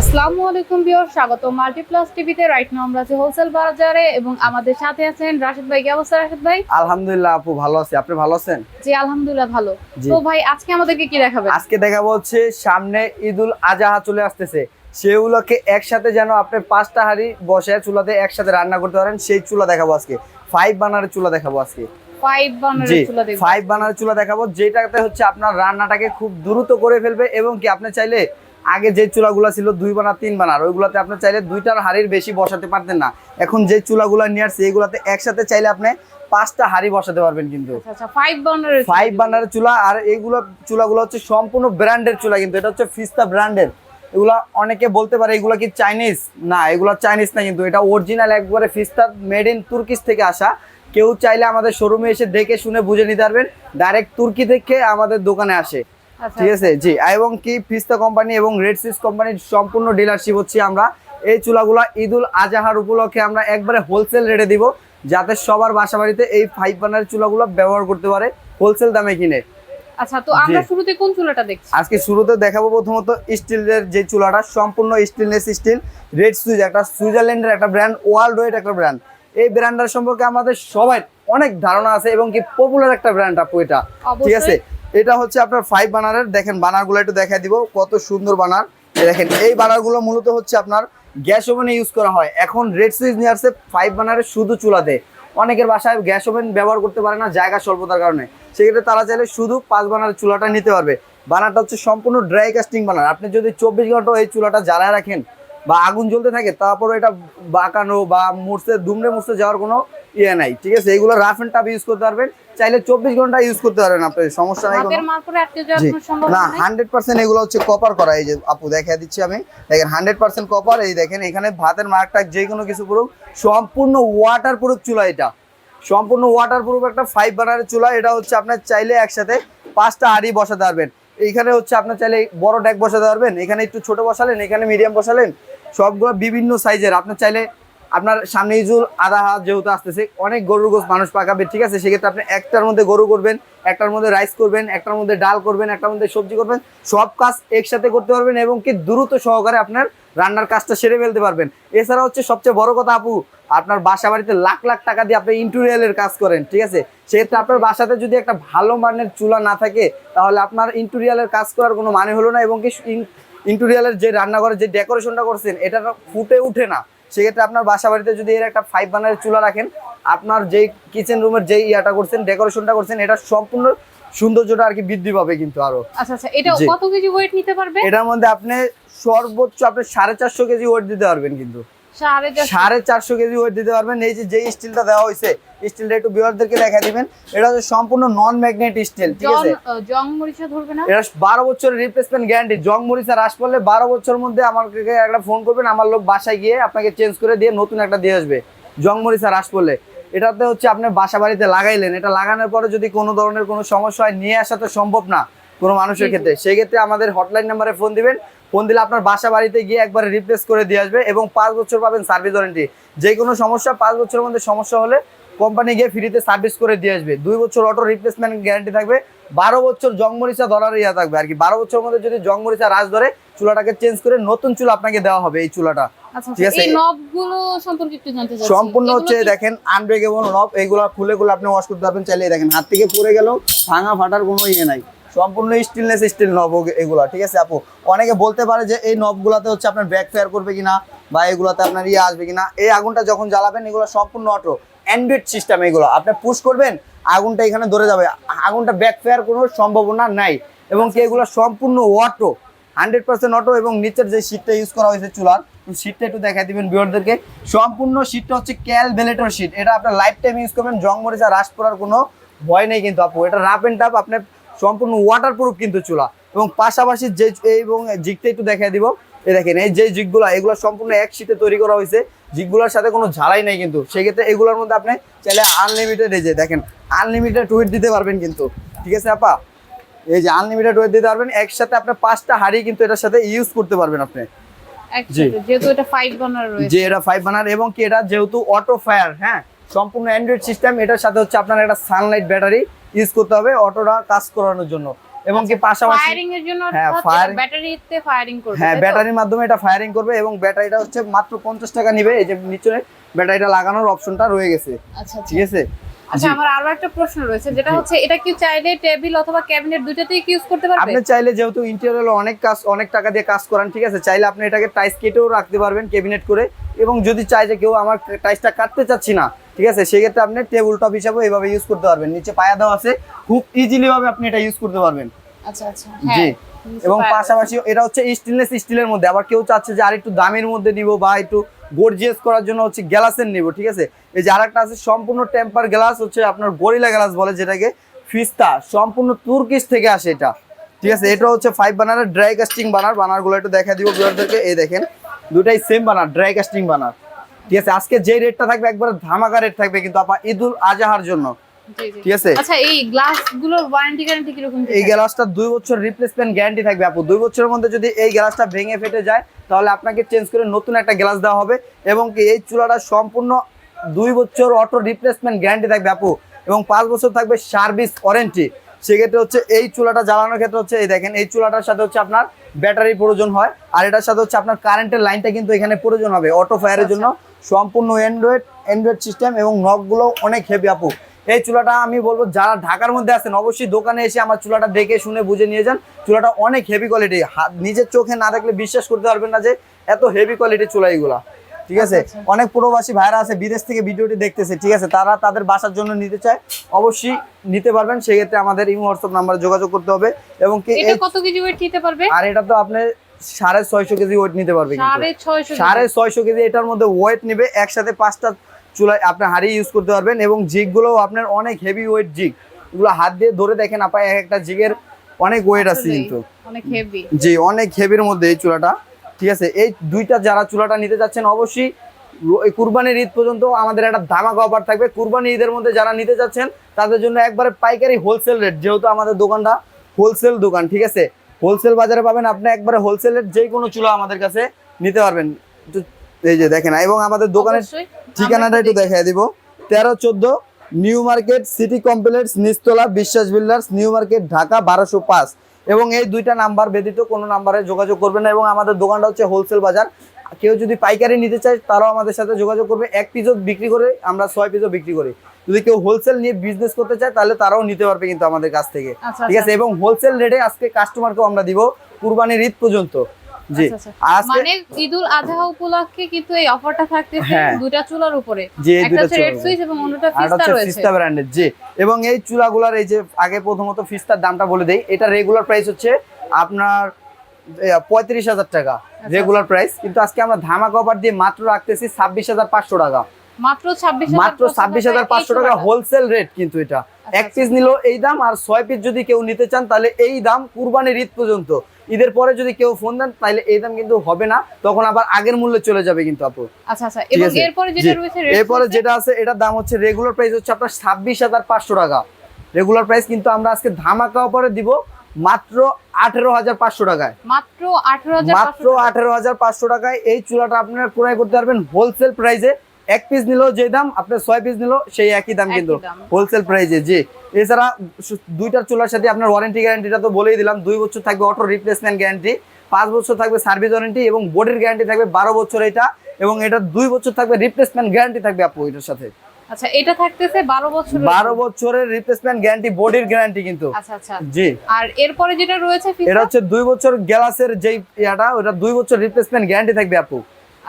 আসসালামু আলাইকুম বিয়র স্বাগত মাল্টিপ্লাস টিভিতে। রাইট নাও আমরা আছি হোলসেল বাজারে এবং আমাদের সাথে আছেন রাশিদ ভাই। কি অবস্থা রাশিদ ভাই? আলহামদুলিল্লাহ আপু ভালো আছি। আপনি ভালো আছেন? জি আলহামদুলিল্লাহ ভালো। তো ভাই আজকে আমাদেরকে কি দেখাবেন? আজকে দেখাবো হচ্ছে সামনে ঈদুল আজহা চলে আসতেছে। সেগুলোকে একসাথে যেন আপনি পাঁচটা হাঁড়ি বসে চুলাতে একসাথে রান্না করতে পারেন সেই চুলা দেখাবো আজকে। ফাইভ বানারের চুলা দেখাবো আজকে। ফাইভ বানারের চুলা ফাইভ বানারের চুলা দেখাবো যেটাতে হচ্ছে আপনার রান্নাটাকে খুব দ্রুত করে ফেলবে এবং কি আপনি চাইলে আগে যে চুলাগুলো ছিল দুই বানা তিন বানার ওইগুলোতে আপনি চাইলে দুইটার হাড়ির বেশি বসাতে পারতেন না। এখন যে চুলাগুলো নিয়ে আসছে এইগুলাতে একসাথে চাইলে আপনি পাঁচটা হাড়ি বসাতে পারবেন কিন্তু। আচ্ছা আচ্ছা ফাইভ ফাইভ দেখব। বার্নারের চুলা আর এইগুলো চুলাগুলো হচ্ছে সম্পূর্ণ ব্র্যান্ডের চুলা কিন্তু এটা হচ্ছে ফিস্তা ব্র্যান্ডের এগুলা অনেকে বলতে পারে এগুলো কি চাইনিজ না এগুলো চাইনিজ না কিন্তু এটা অরিজিনাল একবারে ফিস্তা মেড ইন তুর্কিস থেকে আসা। কেউ চাইলে আমাদের শোরুমে এসে দেখে শুনে বুঝে নিতে পারবেন। ডাইরেক্ট তুর্কি থেকে আমাদের দোকানে আসে। আচ্ছা ঠিক আছে? জি এবং কি ফিস্তা কোম্পানি এবং রেড সিস কোম্পানির সম্পূর্ণ ডিলারশিপ হচ্ছে আমরা। এই চুলাগুলা ঈদুল আজাহার উপলক্ষে আমরা একবারে হোলসেল রেটে দিব যাতে সবার বাসা বাড়িতে এই ফাইভ বার্নারের চুলাগুলো ব্যবহার করতে পারে হোলসেল দামে কিনে। আচ্ছা তো আমরা শুরুতে কোন চুলাটা দেখছি? আজকে শুরুতে দেখাবো প্রথমত স্টিলের যে চুলাটা সম্পূর্ণ স্টেনলেস স্টিল রেড সুইচ একটা সুইজারল্যান্ডের একটা ব্র্যান্ড ওয়ার্ল্ড একটা ব্র্যান্ড এই ব্র্যান্ডটার সম্পর্কে আমাদের সবাই অনেক ধারণা আছে এবং কি পপুলার একটা ব্র্যান্ড আপু এটা। ঠিক আছে? এটা হচ্ছে আপনার ফাইভ বানারের দেখেন বানারগুলো একটু দেখাই দিব। কত সুন্দর বানার দেখেন, এই বানারগুলো মূলত হচ্ছে আপনার গ্যাস ওভেনে ইউজ করা হয়। এখন রেড সুইচ নিয়ে আসছে ফাইভ বানারের শুধু চুলাতে। অনেকের বাসায় গ্যাস ওভেন ব্যবহার করতে পারে না জায়গা স্বল্পতার কারণে। সেক্ষেত্রে তারা চাইলে শুধু পাঁচ বানারের চুলাটা নিতে পারবে। বানারটা হচ্ছে সম্পূর্ণ ড্রাই কাস্টিং বানার আপনি যদি চব্বিশ ঘণ্টা এই চুলাটা জ্বালায় রাখেন বা আগুন জ্বলতে থাকে তারপরে এটা বাঁকানো বা মুড়তে দুমড়ে মুড়তে যাওয়ার কোনো ইয়ে নাই ঠিক আছে? এইগুলো রাফ এন্ড টাফ ইউজ করতে পারবেন। চাইলে চব্বিশ ঘণ্টা ইউজ করতে পারবেন আপনার সমস্যা নাই না হান্ড্রেড পার্সেন্ট এগুলো হচ্ছে কপার করা এই যে আপু দেখা দিচ্ছি আমি। দেখেন হান্ড্রেড পার্সেন্ট কপার এই দেখেন এখানে ভাতের মার্কটা যে কোনো কিছু পুরো সম্পূর্ণ ওয়াটার প্রুফ চুলা এটা। সম্পূর্ণ ওয়াটার প্রুফ একটা ফাইভ বানারের চুলা এটা হচ্ছে আপনার চাইলে একসাথে পাঁচটা হাঁড়ি বসাতে পারবেন। এইখানে হচ্ছে আপনার চাইলে বড় ড্যাক বসাতে পারবেন এখানে একটু ছোট বসালেন এখানে মিডিয়াম বসালেন সবগুলো বিভিন্ন সাইজের। আপনার চাইলে আপনার সামনে ইজুল আধা হাত যেহেতু আসতেছে, অনেক গরুর গোস মানুষ পাকাবে, ঠিক আছে? সেক্ষেত্রে আপনি একটার মধ্যে গরু করবেন, একটার মধ্যে রাইস করবেন, একটার মধ্যে ডাল করবেন, একটার মধ্যে সবজি করবেন, সব কাজ একসাথে করতে পারবেন এবং কি দ্রুত সহকারে আপনার রান্নার কাজটা সেরে ফেলতে পারবেন। এছাড়া হচ্ছে সবচেয়ে বড় কথা আপু, আপনার বাসা বাড়িতে লাখ লাখ টাকা দিয়ে আপনি ইন্টুরিয়ালের কাজ করেন, ঠিক আছে? সেক্ষেত্রে আপনার বাসাতে যদি একটা ভালো মানের চুলা না থাকে, তাহলে আপনার ইন্টুরিয়ালের কাজ করার কোনো মানে হলো না এবং কি ইন্টুরিয়ালের যে রান্নাঘরের যে ডেকোরেশনটা করছেন এটা ফুটে উঠে না। সেক্ষেত্রে আপনার বাসা বাড়িতে যদি এর একটা ফাইভ বানারের চুলা রাখেন আপনার যেই কিচেন রুমের যেই ইয়াটা করছেন ডেকোরেশনটা করছেন এটা সম্পূর্ণ সৌন্দর্যটা আর কি বৃদ্ধি পাবে কিন্তু আরও। আচ্ছা আচ্ছা এটা কত কেজি ওয়েট নিতে পারবে? এটার মধ্যে আপনি সর্বোচ্চ আপনি সাড়ে চারশো কেজি ওয়েট দিতে পারবেন কিন্তু। সাড়ে চারশো। কেজি ওয়েট দিতে পারবেন। এই যে যে স্টিলটা দেওয়া হয়েছে স্টিলটা একটু বিয়ারদেরকে দেখা দিবেন। এটা হচ্ছে সম্পূর্ণ নন ম্যাগনেট স্টিল ঠিক আছে? জং মরিচা ধরবে না? এটা বারো বছরের রিপ্লেসমেন্ট গ্যারান্টি জং মরিচা হ্রাস বছরের মধ্যে আমাকে একটা ফোন করবেন আমার লোক বাসায় গিয়ে আপনাকে চেঞ্জ করে দিয়ে নতুন একটা দিয়ে আসবে। জং মরিচা হ্রাস করলে এটাতে হচ্ছে আপনি বাসা বাড়িতে লাগাইলেন। এটা লাগানোর পরে যদি কোনো ধরনের কোনো সমস্যা হয় নিয়ে আসা তো সম্ভব না। কোনো মানুষের। ক্ষেত্রে সেই ক্ষেত্রে। আমাদের হটলাইন নাম্বারে ফোন দিবেন। ফোন দিলে আপনার বাসা বাড়িতে গিয়ে একবারে রিপ্লেস করে দিয়ে আসবে এবং পাঁচ বছর পাবেন সার্ভিস ওয়ারেন্টি যে কোনো সমস্যা পাঁচ বছরের মধ্যে সমস্যা হলে কোম্পানি গিয়ে ফ্রিতে সার্ভিস করে দিয়ে আসবে। দুই বছর অটো রিপ্লেসমেন্ট গ্যারান্টি থাকবে। বারো বছর জংমরিচা ধরার ইয়া থাকবে আর কি। বারো বছরের মধ্যে যদি জংমরিচা রাজ ধরে চুলাটাকে চেঞ্জ করে নতুন চুলা আপনাকে দেওয়া হবে এই চুলাটা। আচ্ছা ঠিক আছে। সম্পূর্ণ হচ্ছে দেখেন আনব্রেকেবল নব এইগুলো খুলে খুলে আপনি ওয়াশ করতে পারবেন। চাইলে দেখেন হাত থেকে পড়ে গেলেও ভাঙা ফাটার কোনো ইয়ে নাই। সম্পূর্ণ স্টিলনেস স্টিল নব এগুলো, ঠিক আছে আপু? অনেকে বলতে পারে যে এই নবগুলাতে হচ্ছে আপনার ব্যাক ফায়ার করবে কিনা বা এগুলাতে আপনার ইয়ে আসবে কিনা। এই আগুনটা যখন জ্বালাবেন, এগুলো সম্পূর্ণ অটো অ্যান্ড্রয়েড সিস্টেম এগুলো। আপনি পুশ করবেন, আগুনটা এখানে ধরে যাবে। আগুনটা ব্যাক ফায়ার কোনো সম্ভাবনা নাই। এবং কি এগুলো সম্পূর্ণ অটো হান্ড্রেড পার্সেন্ট অটো এবং নিচের যে শীটটা ইউজ করা হয়েছে চুলার শীটটা একটু দেখাই দিবেন বিয়ারদেরকে সম্পূর্ণ শীটটা হচ্ছে ক্যাল বেলেটর শীট এটা আপনার লাইফ টাইম ইউজ করবেন, জং মরিচা হ্রাস করার কোনো ভয় নেই কিন্তু আপু। এটা রাফ এন্ড টাপ আপনার সম্পূর্ণ ওয়াটার প্রুফ কিন্তু চুলা। এবং পাশাপাশি যে এই এবং জিগটা একটু দেখাই দিব। এই দেখেন এই যে জিগগুলো এগুলো সম্পূর্ণ এক শীতে তৈরি করা হয়েছে। জিগগুলোর সাথে কোনো ঝালাই নেই কিন্তু। সেক্ষেত্রে এগুলোর মধ্যে আপনি চাইলে আনলিমিটেড এই যে দেখেন আনলিমিটেড ওয়েট দিতে পারবেন কিন্তু। ঠিক আছে আপা? এই যে আনলিমিটেড ওয়েট দিতে পারবেন। একসাথে আপনার পাঁচটা হাড়ি কিন্তু এটার সাথে ইউজ করতে পারবেন আপনি। যেহেতু এটা ফাইভ বানার রয়েছে। যে এটা ফাইভ বানার এবং কি এটা যেহেতু অটো ফায়ার হ্যাঁ? সম্পূর্ণ অ্যান্ড্রয়েড সিস্টেম এটার সাথে হচ্ছে আপনার একটা সানলাইট ব্যাটারি ইউজ করতে হবে অটোটা কাজ করানোর জন্য। এবং কি পাশাপাশি ফায়ারিং এর জন্য হ্যাঁ, firing- ব্যাটারিতে ফায়ারিং করবে হ্যাঁ ব্যাটারির মাধ্যমে এটা ফায়ারিং করবে এবং ব্যাটারিটা হচ্ছে মাত্র পঞ্চাশ টাকা নেবে। এই যে নিচে ব্যাটারিটা লাগানোর অপশনটা রয়ে গেছে। আচ্ছা আচ্ছা। ঠিক আছে? আচ্ছা আমার আরও একটা প্রশ্ন রয়েছে যেটা হচ্ছে এটা কি চাইলে টেবিল অথবা ক্যাবিনেট দুইটাতেই ইউজ করতে পারবে? আপনি চাইলে যেহেতু ইন্টেরিয়র অনেক কাজ অনেক টাকা দিয়ে কাজ করান ঠিক আছে? চাইলে আপনি এটাকে টাইস কেটেও রাখতে পারবেন ক্যাবিনেট করে। এবং যদি চাই যে কেউ আমার টাইসটা কাটতে চাচ্ছি না ঠিক আছে? সেক্ষেত্রে আপনি টেবিল টপ হিসাবে এইভাবে ইউজ করতে পারবেন। নিচে পায়া দেওয়া আছে। খুব ইজিলি ভাবে আপনি এটা ইউজ করতে পারবেন। আচ্ছা আচ্ছা। জি। হ্যাঁ এবং পাশাপাশি এটা হচ্ছে স্টেনলেস স্টিলের মধ্যে। আবার কেউ চাচ্ছে যে আর একটু দামের মধ্যে নিব বা একটু গর্জিয়াস করার জন্য হচ্ছে গ্লাসের নিব ঠিক আছে? এই যে আরেকটা আছে সম্পূর্ণ টেম্পার গ্লাস হচ্ছে আপনার গরিলা গ্লাস বলে যেটাকে। ফিস্তা সম্পূর্ণ তুর্কিশ থেকে আসে এটা। ঠিক আছে? এটা হচ্ছে five burner dry casting burner বানারগুলো একটু দেখা দিব ভিউয়ারদেরকে এই দেখেন দুটাই same burner dry casting burner ঠিক আছে আজকে যে রেটটা থাকবে একবার ধামাকা রেট থাকবে কিন্তু আপা ঈদুল আজহার জন্য। ঠিক আছে? আচ্ছা এই গ্লাসগুলোর ওয়ারেন্টি গ্যারান্টি কি এই গ্লাসটা দুই বছর রিপ্লেসমেন্ট গ্যারান্টি থাকবে আপু। দুই বছরের মধ্যে যদি এই গ্লাসটা ভেঙে ফেটে যায় তাহলে আপনাকে চেঞ্জ করে নতুন একটা গ্লাস দেওয়া হবে এবং কি এই চুলাটা সম্পূর্ণ দুই বছর অটো রিপ্লেসমেন্ট গ্যারান্টি থাকবে আপু। এবং পাঁচ বছর থাকবে সার্ভিস ওয়ারেন্টি সেক্ষেত্রে হচ্ছে এই চুলাটা জ্বালানোর ক্ষেত্রে হচ্ছে এই দেখেন এই চুলাটার সাথে হচ্ছে আপনার ব্যাটারি প্রয়োজন হয়। আর এটার সাথে হচ্ছে আপনার কারেন্টের লাইনটা কিন্তু এখানে প্রয়োজন হবে অটো ফায়ারের জন্য। সম্পূর্ণ অ্যান্ড্রয়েড অ্যান্ড্রয়েড সিস্টেম এবং নবগুলো অনেক হেভি আপু। এই চুলাটা আমি বলব যারা ঢাকার মধ্যে আছেন অবশ্যই দোকানে এসে আমার চুলাটা দেখে শুনে বুঝে নিয়ে যান। চুলাটা অনেক হেভি কোয়ালিটি নিজের চোখে না দেখলে বিশ্বাস করতে পারবেন না যে এত হেভি কোয়ালিটির চুলা এগুলা। ঠিক আছে? আচ্ছা, অনেক প্রবাসী ভাইরা আছে বিদেশ থেকে ভিডিওটি দেখতেছে ঠিক আছে? তারা তাদের বাসার জন্য নিতে চায় অবশ্যই নিতে পারবেন। সেক্ষেত্রে আমাদের ইমো হোয়াটসঅ্যাপ নাম্বারে যোগাযোগ করতে হবে এবং কি এটা কত কেজি ওয়েট নিতে পারবে? আর এটা তো আপনি সাড়ে ছয়শো কেজি ওয়েট নিতে পারবে সাড়ে ছয়শো কেজি। এটার মধ্যে ওয়েট নেবে একসাথে পাঁচটা চুলায় আপনি হাড়ি ইউজ করতে পারবেন এবং জিগগুলো আপনার অনেক হেভি ওয়েট জিগ। এগুলো হাত দিয়ে ধরে দেখেন আপা এক একটা জিগের অনেক ওয়েট আছে। কিন্তু। অনেক জি অনেক হেভির মধ্যে এই চুলাটা। ঠিক আছে এই দুইটা যারা চুলাটা নিতে যাচ্ছেন অবশ্যই কুরবানির ঈদ পর্যন্ত আমাদের একটা ধামাকা অফার থাকবে। কুরবানি ঈদের মধ্যে যারা নিতে যাচ্ছেন তাদের জন্য একবারে পাইকারি হোলসেল রেট যেহেতু আমাদের দোকানটা হোলসেল দোকান ঠিক আছে? হোলসেল বাজারে পাবেন আপনি একবারে হোলসেলের যে কোনো চুলা আমাদের কাছে নিতে পারবেন। এই যে দেখেন এবং আমাদের দোকানের। ঠিকানাটা একটু দেখাই দিব। তেরো চোদ্দ নিউ মার্কেট সিটি কমপ্লেক্স নিস্তলা Biswas builders new market Dhaka বারোশো পাঁচ। এবং এই দুইটা নাম্বার ব্যতীত কোনো নাম্বারে যোগাযোগ করবেন না এবং আমাদের দোকানটা হচ্ছে হোলসেল বাজার। কেউ যদি পাইকারি নিতে চায় তারাও আমাদের সাথে যোগাযোগ করবে। এক পিসও বিক্রি করে আমরা ছয় পিসও বিক্রি করি। যদি কেউ হোলসেল নিয়ে বিজনেস করতে চায় তাহলে তারাও নিতে পারবে কিন্তু আমাদের কাছ থেকে। আচ্ছা, ঠিক আছে? এবং হোলসেল রেটে আজকে কাস্টমারকেও আমরা দিব কুরবানির ঈদ পর্যন্ত। জি। আচ্ছা, আচ্ছা। মানে ঈদুল আজহা উপলক্ষে কিন্তু এই অফারটা থাকতেছে হ্যাঁ। চুলার উপরে। এই একটা হচ্ছে রেড সুইচ এবং অন্যটা ফিস্তা রয়েছে। ফিস্তা ব্র্যান্ডের জি। এবং এই চুলাগুলার এই যে আগে প্রথমত ফিস্তার দামটা বলে দেই এটা রেগুলার প্রাইস হচ্ছে আপনার পঁয়ত্রিশ হাজার টাকা। আচ্ছা, রেগুলার প্রাইস কিন্তু আজকে আমরা ধামাকা অফার দিয়ে মাত্র রাখতেছি ছাব্বিশ হাজার পাঁচশো টাকা। মাত্র ছাব্বিশ হাজার পাঁচশো টাকা হোলসেল রেট কিন্তু এটা। এক আচ্ছা। পিস নিল এই দাম আর ছয় পিস যদি কেউ নিতে চান তাহলে এই দাম কুরবানির ঈদ পর্যন্ত। ঈদের পরে যদি কেউ ফোন দেন তাহলে এই দাম কিন্তু হবে না। তখন আবার আগের মূল্যে চলে যাবে কিন্তু আপু। আচ্ছা আচ্ছা এবং এরপরে যেটা রয়েছে এরপরে যেটা আছে এটার দাম হচ্ছে রেগুলার প্রাইস হচ্ছে আপনার ছাব্বিশ হাজার পাঁচশো টাকা। রেগুলার প্রাইস কিন্তু আমরা আজকে ধামাকা অফারে দিব মাত্র আঠেরো হাজার পাঁচশো টাকায়। মাত্র আঠারো হাজার মাত্র আঠেরো হাজার পাঁচশো টাকায় এই চুলাটা আপনারা ক্রয় করতে পারবেন হোলসেল প্রাইসে এক পিস নিলেও যে দাম আপনার ছয় পিস নিলেও সেই একই দাম কিন্তু হোলসেল প্রাইসে জি। এছাড়া দুইটার চুলার সাথে আপনার ওয়ারেন্টি গ্যারান্টিটা তো বলেই দিলাম দুই বছর থাকবে অটো রিপ্লেসমেন্ট গ্যারান্টি পাঁচ বছর থাকবে সার্ভিস ওয়ারেন্টি এবং বোর্ডের গ্যারান্টি থাকবে বারো বছর এটা এবং এটা দুই বছর থাকবে রিপ্লেসমেন্ট গ্যারান্টি থাকবে আপু এটার সাথে। আচ্ছা এটা থাকতেছে বারো বছর বারো বছরের রিপ্লেসমেন্ট গ্যারান্টি বডির গ্যারান্টি কিন্তু। আচ্ছা আচ্ছা। জি। আর এরপরে যেটা রয়েছে এটা হচ্ছে দুই বছর গ্যালাসের যেই ইয়াটা ওটা দুই বছর রিপ্লেসমেন্ট গ্যারান্টি থাকবে আপু।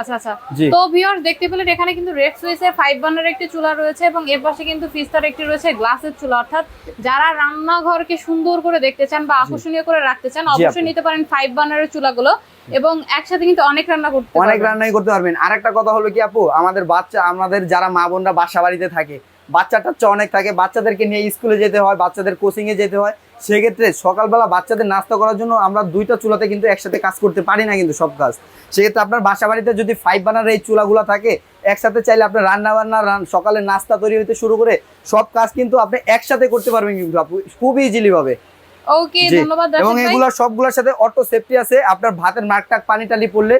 আচ্ছা আচ্ছা। তো ভিউয়ার্স দেখতে পেলেন এখানে কিন্তু রেড সুইচের ফাইভ বার্নার একটি চুলা রয়েছে এবং এর পাশে কিন্তু ফিস্তার একটি রয়েছে গ্লাসের চুলা। অর্থাৎ যারা রান্নাঘরকে সুন্দর করে দেখতে চান বা আকর্ষণীয় করে রাখতে চান অবশ্যই নিতে পারেন ফাইভ বার্নারের চুলাগুলো এবং একসাথে কিন্তু অনেক রান্না করতে অনেক রান্নাই করতে পারবেন। আরেকটা কথা হলো কি আপু আমাদের বাচ্চা আমাদের যারা মা বোনরা বাসা বাড়িতে থাকে বাচ্চাটা অনেক থাকে বাচ্চাদেরকে নিয়ে স্কুলে যেতে হয় বাচ্চাদের কোচিং এ যেতে হয়। সেক্ষেত্রে সকালবেলা বাচ্চাদের নাস্তা করার জন্য আমরা দুইটা চুলাতে কিন্তু একসাথে কাজ করতে পারি না কিন্তু সব কাজ। সেক্ষেত্রে আপনার বাসা বাড়িতে যদি ফাইভ বানার এই চুলাগুলো থাকে একসাথে চাইলে আপনার রান্না বান্না সকালে নাস্তা তৈরি হতে শুরু করে সব কাজ কিন্তু আপনি একসাথে করতে পারবেন কিন্তু খুব ইজিলি ভাবে। ওকে ধন্যবাদ এবং এগুলা সবগুলোর সাথে অটো সেফটি আছে আপনার ভাতের নাকটাক পানি টালি পড়লে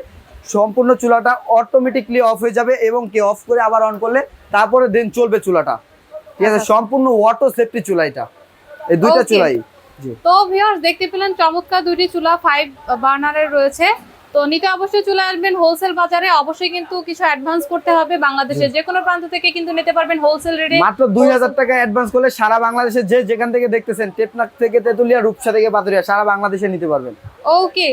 সম্পূর্ণ চুলাটা অটোমেটিকলি অফ হয়ে যাবে এবং কে অফ করে আবার অন করলে তারপরে দেন চলবে চুলাটা। ঠিক আছে আচ্ছা। সম্পূর্ণ অটো সেফটি চুলা এটা। এই দুইটা চুলাই। তো ভিউয়ার্স দেখতে পেলেন চমৎকার দুইটি চুলা ফাইভ বার্নারের রয়েছে। তো নিতে অবশ্যই চলে আসবেন হোলসেল বাজারে। অবশ্যই কিন্তু কিছু অ্যাডভান্স করতে হবে বাংলাদেশের যে কোনো প্রান্ত থেকে কিন্তু নিতে পারবেন হোলসেল রেটে মাত্র দুই হাজার টাকা অ্যাডভান্স করলে সারা বাংলাদেশে যে যেখান থেকে দেখতেছেন টেপনাক থেকে তেতুলিয়া রূপসা থেকে পাতুরিয়া সারা বাংলাদেশে নিতে পারবেন। ওকে